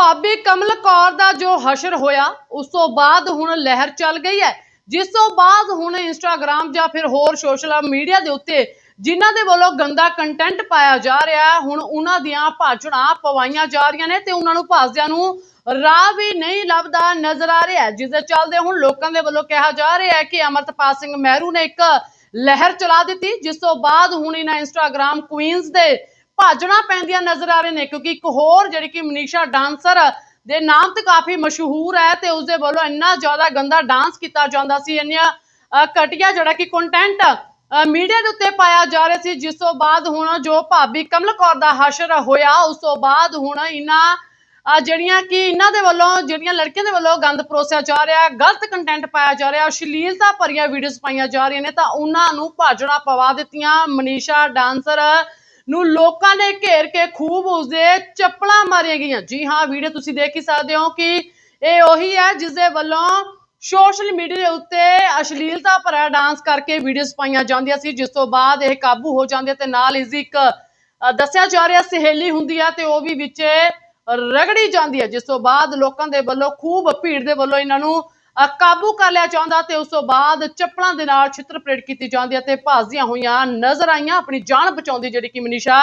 ਭਾਬੀ ਕਮਲ ਕੌਰ ਦਾ ਜੋ ਹਸ਼ਰ ਹੋਇਆ ਉਸ ਤੋਂ ਬਾਅਦ ਹੁਣ ਲਹਿਰ ਚੱਲ ਗਈ ਹੈ। ਜਿਸ ਤੋਂ ਬਾਅਦ ਹੁਣ ਇੰਸਟਾਗ੍ਰam ਜਾਂ ਫਿਰ ਹੋਰ ਸੋਸ਼ਲ ਮੀਡੀਆ ਦੇ ਉੱਤੇ ਜਿਨ੍ਹਾਂ ਦੇ ਵੱਲੋਂ ਗੰਦਾ ਕੰਟੈਂਟ ਪਾਇਆ ਜਾ ਰਿਹਾ ਹੈ ਹੁਣ ਉਹਨਾਂ ਦੀਆਂ ਭਾਜੜਾਂ ਪਵਾਈਆਂ ਜਾ ਰਹੀਆਂ ਨੇ ਤੇ ਉਹਨਾਂ ਨੂੰ ਭਾਜਦਿਆਂ ਨੂੰ ਰਾਹ ਵੀ ਨਹੀਂ ਲੱਭਦਾ ਨਜ਼ਰ ਆ ਰਿਹਾ ਹੈ, ਜਿਸ ਦੇ ਚੱਲਦੇ ਹੁਣ ਲੋਕਾਂ ਦੇ ਵੱਲੋਂ ਕਿਹਾ ਜਾ ਰਿਹਾ ਹੈ ਕਿ ਅਮਰਤਪਾਲ ਸਿੰਘ ਮਹਿਰੂ ਨੇ ਇੱਕ ਲਹਿਰ ਚਲਾ ਦਿੱਤੀ ਜਿਸ ਤੋਂ ਬਾਅਦ ਹੁਣ ਇਹਨਾਂ ਇੰਸਟਾਗ੍ਰam ਕੁਈਨਸ ਦੇ ਭਾਜਣਾ ਪੈਂਦੀਆਂ ਨਜ਼ਰ ਆ ਰਹੇ ਨੇ ਕਿਉਂਕਿ ਇੱਕ ਹੋਰ ਜਿਹੜੀ ਕਿ ਮਨੀਸ਼ਾ ਡਾਂਸਰ ਦੇ ਨਾਮ ਤੇ ਕਾਫੀ ਮਸ਼ਹੂਰ ਹੈ ਤੇ ਉਸਦੇ ਵੱਲੋਂ ਇੰਨਾ ਜ਼ਿਆਦਾ ਗੰਦਾ ਡਾਂਸ ਕੀਤਾ ਜਾਂਦਾ ਸੀ ਇੰਨੀਆਂ ਅ, ਘਟੀਆ ਜਿਹੜਾ ਕਿ ਕੰਟੈਂਟ ਮੀਡੀਆ ਦੇ ਉੱਤੇ ਪਾਇਆ ਜਾ ਰਿਹਾ ਸੀ ਜਿਸ ਤੋਂ ਬਾਅਦ ਹੁਣ ਜੋ ਭਾਬੀ ਕਮਲ ਕੌਰ ਦਾ ਹਸ਼ਰ ਹੋਇਆ ਉਸ ਤੋਂ ਬਾਅਦ ਹੁਣ ਇਹਨਾਂ ਜਿਹੜੀਆਂ ਕਿ ਇਹਨਾਂ ਦੇ ਵੱਲੋਂ ਜਿਹੜੀਆਂ ਲੜਕੀਆਂ ਦੇ ਵੱਲੋਂ ਗੰਦ ਪਰੋਸਿਆ ਜਾ ਰਿਹਾ ਗਲਤ ਕੰਟੈਂਟ ਪਾਇਆ ਜਾ ਰਿਹਾ ਅਸ਼ਲੀਲਤਾ ਭਰੀਆਂ ਵੀਡੀਓਜ਼ ਪਾਈਆਂ ਜਾ ਰਹੀਆਂ ਨੇ ਤਾਂ ਉਹਨਾਂ ਨੂੰ ਭਾਜਣਾ ਪਵਾ ਦਿੱਤੀਆਂ ਮਨੀਸ਼ਾ ਡਾਂਸਰ ਨੂੰ ਲੋਕਾਂ ਨੇ ਘੇਰ ਕੇ ਖੂਬ ਉਸਦੇ ਚੱਪਲਾਂ ਮਾਰੀਆਂ ਗਈਆਂ। ਜੀ ਹਾਂ, ਵੀਡੀਓ ਤੁਸੀਂ ਦੇਖ ਹੀ ਸਕਦੇ ਹੋ ਕਿ ਇਹ ਉਹੀ ਹੈ ਜਿਸ ਦੇ ਵੱਲੋਂ ਸੋਸ਼ਲ ਮੀਡੀਆ ਦੇ ਉੱਤੇ ਅਸ਼ਲੀਲਤਾ ਭਰਿਆ ਡਾਂਸ ਕਰਕੇ ਵੀਡੀਓਜ਼ ਪਾਈਆਂ ਜਾਂਦੀਆਂ ਸੀ, ਜਿਸ ਤੋਂ ਬਾਅਦ ਇਹ ਕਾਬੂ ਹੋ ਜਾਂਦੇ ਤੇ ਨਾਲ ਇਸ ਦੀ ਇੱਕ ਦੱਸਿਆ ਜਾ ਰਿਹਾ ਸਹੇਲੀ ਹੁੰਦੀ ਹੈ ਤੇ ਉਹ ਵੀ ਵਿੱਚ ਰਗੜੀ ਜਾਂਦੀ ਹੈ ਜਿਸ ਤੋਂ ਬਾਅਦ ਲੋਕਾਂ ਦੇ ਵੱਲੋਂ ਖੂਬ ਭੀੜ ਦੇ ਵੱਲੋਂ ਇਹਨਾਂ ਨੂੰ ਕਾਬੂ ਕਰ ਲਿਆ ਜਾਂਦਾ ਤੇ ਉਸ ਤੋਂ ਬਾਅਦ ਚੱਪਲਾਂ ਦੇ ਨਾਲ ਛਿੱਤਰ ਪਰੇਡ ਕੀਤੀ ਜਾਂਦੀ ਹੈ ਤੇ ਭੱਜਦੀਆਂ ਹੋਈਆਂ ਨਜ਼ਰ ਆਈਆਂ, ਆਪਣੀ ਜਾਨ ਬਚਾਉਂਦੀ ਜਿਹੜੀ ਕਿ ਮਨੀਸ਼ਾ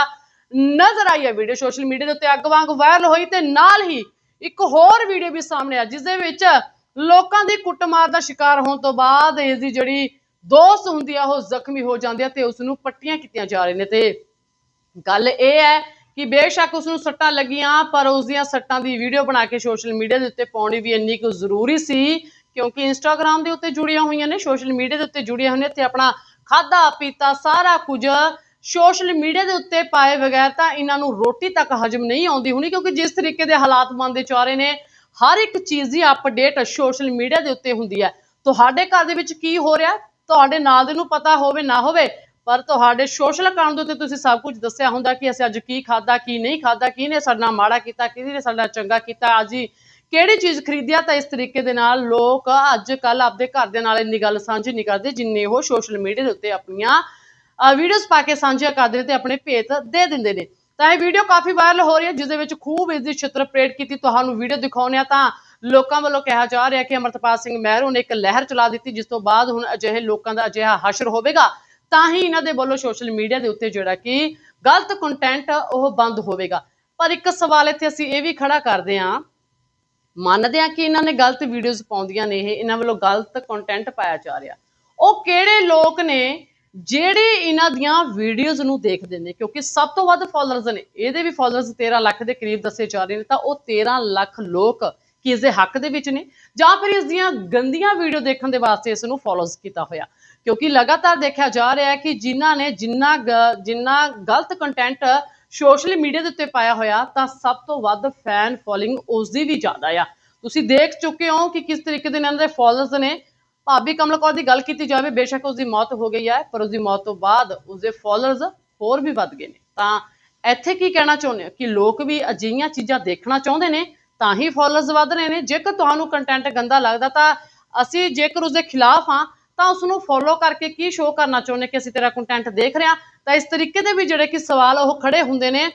ਨਜ਼ਰ ਆਈ ਹੈ ਵੀਡੀਓ ਸੋਸ਼ਲ ਮੀਡੀਆ ਦੇ ਉੱਤੇ ਅੱਗ ਵਾਂਗ ਵਾਇਰਲ ਹੋਈ ਤੇ ਨਾਲ ਹੀ ਇੱਕ ਹੋਰ ਵੀਡੀਓ ਵੀ ਸਾਹਮਣੇ ਆ, ਜਿਸ ਦੇ ਵਿੱਚ ਲੋਕਾਂ ਦੀ ਕੁੱਟਮਾਰ ਦਾ ਸ਼ਿਕਾਰ ਹੋਣ ਤੋਂ ਬਾਅਦ ਇਸ ਦੀ ਜਿਹੜੀ ਦੋਸਤ ਹੁੰਦੀ ਆ, ਉਹ ਜ਼ਖਮੀ ਹੋ ਜਾਂਦੀ ਆ ਤੇ ਉਸ ਨੂੰ ਪੱਟੀਆਂ ਕੀਤੀਆਂ ਜਾ ਰਹੀਆਂ ਨੇ ਤੇ ਗੱਲ ਇਹ ਹੈ ਕਿ ਬੇਸ਼ੱਕ ਉਸ ਨੂੰ ਸੱਟਾਂ ਲੱਗੀਆਂ, ਪਰ ਉਸ ਦੀਆਂ ਸੱਟਾਂ ਦੀ ਵੀਡੀਓ ਬਣਾ ਕੇ ਸੋਸ਼ਲ ਮੀਡੀਆ ਦੇ ਉੱਤੇ ਪਾਉਣੀ ਵੀ ਇੰਨੀ ਕੁ ਜ਼ਰੂਰੀ ਸੀ ਕਿਉਂਕਿ ਇੰਸਟਾਗ੍ਰam ਦੇ ਉੱਤੇ ਜੁੜੀਆਂ ਹੋਈਆਂ ਨੇ ਸੋਸ਼ਲ ਮੀਡੀਆ ਦੇ ਉੱਤੇ ਜੁੜੀਆਂ ਹੋਈਆਂ ਨੇ ਤੇ ਆਪਣਾ ਖਾਦਾ ਪੀਤਾ, ਸਾਰਾ ਕੁਝ ਸੋਸ਼ਲ ਮੀਡੀਆ ਦੇ ਉੱਤੇ ਪਾਏ ਬਗੈਰ ਤਾਂ ਇਹਨਾਂ ਨੂੰ ਰੋਟੀ ਤੱਕ ਹਜਮ ਨਹੀਂ ਆਉਂਦੀ ਹੋਣੀ ਕਿਉਂਕਿ ਜਿਸ ਤਰੀਕੇ ਦੇ ਹਾਲਾਤ ਬਣਦੇ ਚਾ ਰਹੇ ਨੇ, ਹਰ ਇੱਕ ਚੀਜ਼ ਦੀ ਅਪਡੇਟ ਸੋਸ਼ਲ ਮੀਡੀਆ ਦੇ ਉੱਤੇ ਹੁੰਦੀ ਹੈ। ਤੁਹਾਡੇ ਘਰ ਦੇ ਵਿੱਚ ਕੀ ਹੋ ਰਿਹਾ? ਤੁਹਾਡੇ ਨਾਲ ਦੇ ਨੂੰ ਪਤਾ ਹੋਵੇ, ਨਾ ਹੋਵੇ, ਪਰ ਤੁਹਾਡੇ ਸੋਸ਼ਲ ਅਕਾਊਂਟ ਦੇ ਉੱਤੇ ਤੁਸੀਂ ਸਭ ਕੁਝ ਦੱਸਿਆ ਹੁੰਦਾ ਕਿ ਅਸੀਂ ਅੱਜ ਕੀ ਖਾਦਾ ਕੀ ਨਹੀਂ ਖਾਦਾ ਕਿਹਨੇ ਸਾਡੇ ਨਾਲ ਮਾੜਾ ਕੀਤਾ ਕਿਹਨੇ ਸਾਡੇ ਨਾਲ ਚੰਗਾ ਕੀਤਾ, ਅੱਜ ਹੀ ਕਿਹੜੀ ਚੀਜ਼ ਖਰੀਦਿਆ ਤਾਂ ਇਸ ਤਰੀਕੇ ਦੇ ਨਾਲ ਲੋਕ ਅੱਜ ਕੱਲ ਆਪਦੇ ਘਰ ਦੇ ਨਾਲ ਇੰਨੀ ਗੱਲ ਸਾਂਝੀ ਨਹੀਂ ਕਰਦੇ ਜਿੰਨੇ ਉਹ ਸੋਸ਼ਲ ਮੀਡੀਆ ਦੇ ਉੱਤੇ ਆਪਣੀਆਂ ਵੀਡੀਓਜ਼ ਪਾ ਕੇ ਸਾਂਝੀਆਂ ਕਰਦੇ ਨੇ ਤੇ ਆਪਣੇ ਭੇਤ ਦੇ ਦਿੰਦੇ ਨੇ। ਤਾਂ ਇਹ ਵੀਡੀਓ ਕਾਫੀ ਵਾਇਰਲ ਹੋ ਰਹੀ ਹੈ ਜਿਸ ਦੇ ਵਿੱਚ ਖੂਬ ਇਸ ਦੀ ਛਿੱਤਰ ਪਰੇਡ ਕੀਤੀ। ਤੁਹਾਨੂੰ ਵੀਡੀਓ ਦਿਖਾਉਂਦੇ ਆ ਤਾਂ ਲੋਕਾਂ ਵੱਲੋਂ ਕਿਹਾ ਜਾ ਰਿਹਾ ਕਿ ਅਮਰਤਪਾਲ ਸਿੰਘ ਮਹਿਰੂ ਨੇ ਇੱਕ ਲਹਿਰ ਚਲਾ ਦਿੱਤੀ, ਜਿਸ ਤੋਂ ਬਾਅਦ ਹੁਣ ਅਜਿਹੇ ਲੋਕਾਂ ਦਾ ਅਜਿਹਾ ਹਸ਼ਰ ਹੋਵੇਗਾ। ਤਾਂ ਹੀ ਇਹਨਾਂ ਦੇ ਵੱਲੋਂ ਸੋਸ਼ਲ ਮੀਡੀਆ ਦੇ ਉੱਤੇ ਜਿਹੜਾ ਕਿ ਗਲਤ ਕੰਟੈਂਟ ਉਹ ਬੰਦ ਹੋਵੇਗਾ। ਪਰ ਇੱਕ ਸਵਾਲ ਇੱਥੇ ਅਸੀਂ ਇਹ ਵੀ ਖੜਾ ਕਰਦੇ ਹਾਂ ਮੰਨਦੇ ਆ ਕਿ ਇਹਨਾਂ ਨੇ ਗਲਤ ਵੀਡੀਓਜ਼ ਪਾਉਂਦੀਆਂ ਨੇ ਇਹ, ਇਹਨਾਂ ਵੱਲੋਂ ਗਲਤ ਕੰਟੈਂਟ ਪਾਇਆ ਜਾ ਰਿਹਾ। ਉਹ ਕਿਹੜੇ ਲੋਕ ਨੇ ਜਿਹੜੇ ਇਹਨਾਂ ਦੀਆਂ ਵੀਡੀਓਜ਼ ਨੂੰ ਦੇਖਦੇ ਨੇ? ਕਿਉਂਕਿ ਸਭ ਤੋਂ ਵੱਧ ਫਾਲੋਅਰਸ ਨੇ। ਇਹਦੇ ਵੀ ਫਾਲੋਅਰਸ 13 ਲੱਖ ਦੇ ਕਰੀਬ ਦੱਸੇ ਜਾ ਰਹੇ ਨੇ, ਤਾਂ ਉਹ 13 ਲੱਖ ਲੋਕ ਕਿ ਇਸ ਦੇ ਹੱਕ ਦੇ ਵਿੱਚ ਨੇ? ਜਾਂ ਫਿਰ ਇਸ ਦੀਆਂ ਗੰਦੀਆਂ ਵੀਡੀਓ ਦੇਖਣ ਦੇ ਵਾਸਤੇ ਇਸ ਨੂੰ ਫਾਲੋਜ਼ ਕੀਤਾ ਹੋਇਆ? ਕਿਉਂਕਿ ਲਗਾਤਾਰ ਦੇਖਿਆ ਜਾ ਰਿਹਾ ਹੈ ਕਿ ਜਿਨ੍ਹਾਂ ਨੇ ਜਿੰਨਾ ਗ- ਜਿੰਨਾ ਗਲਤ ਕੰਟੈਂਟ ਸੋਸ਼ਲ ਮੀਡੀਆ ਦੇ ਉੱਤੇ ਪਾਇਆ ਹੋਇਆ ਤਾਂ ਸਭ ਤੋਂ ਵੱਧ ਫੈਨ ਫੋਲੋਇੰਗ ਉਸ ਦੀ ਵੀ ਜ਼ਿਆਦਾ ਆ। ਤੁਸੀਂ ਦੇਖ ਚੁੱਕੇ ਹੋ ਕਿ ਕਿਸ ਤਰੀਕੇ ਦੇ ਇਹਨਾਂ ਦੇ ਫਾਲੋਅਰਸ ਨੇ ਭਾਬੀ ਕਮਲ ਕੌਰ ਦੀ ਗੱਲ ਕੀਤੀ ਜਾਵੇ, ਬੇਸ਼ੱਕ ਉਸ ਦੀ ਮੌਤ ਹੋ ਗਈ ਹੈ, ਪਰ ਉਸ ਦੀ ਮੌਤ ਤੋਂ ਬਾਅਦ ਉਸ ਦੇ ਫਾਲੋਅਰਸ ਹੋਰ ਵੀ ਵੱਧ ਗਏ ਨੇ। ਤਾਂ ਇੱਥੇ ਕੀ ਕਹਿਣਾ ਚਾਹੁੰਦੇ ਹੋ? ਕਿ ਲੋਕ ਵੀ ਅਜਿਹੀਆਂ ਚੀਜ਼ਾਂ ਦੇਖਣਾ ਚਾਹੁੰਦੇ ਨੇ, ਤਾਂ ਹੀ ਫਾਲੋਅਰਸ ਵੱਧ ਰਹੇ ਨੇ। ਜੇਕਰ ਤੁਹਾਨੂੰ ਕੰਟੈਂਟ ਗੰਦਾ ਲੱਗਦਾ ਤਾਂ ਅਸੀਂ ਜੇਕਰ ਉਸ ਦੇ ਖਿਲਾਫ ਹਾਂ, ਤਾਂ ਉਸ ਨੂੰ ਫੋਲੋ ਕਰਕੇ ਕੀ ਸ਼ੋਅ ਕਰਨਾ ਚਾਹੁੰਦੇ ਕਿ ਅਸੀਂ ਤੇਰਾ ਕੰਟੈਂਟ ਦੇਖ ਰਹੇ ਹਾਂ? ਤਾਂ ਇਸ ਤਰੀਕੇ ਦੇ ਵੀ ਜਿਹੜੇ ਕਿ ਸਵਾਲ ਉਹ ਖੜੇ ਹੁੰਦੇ ਨੇ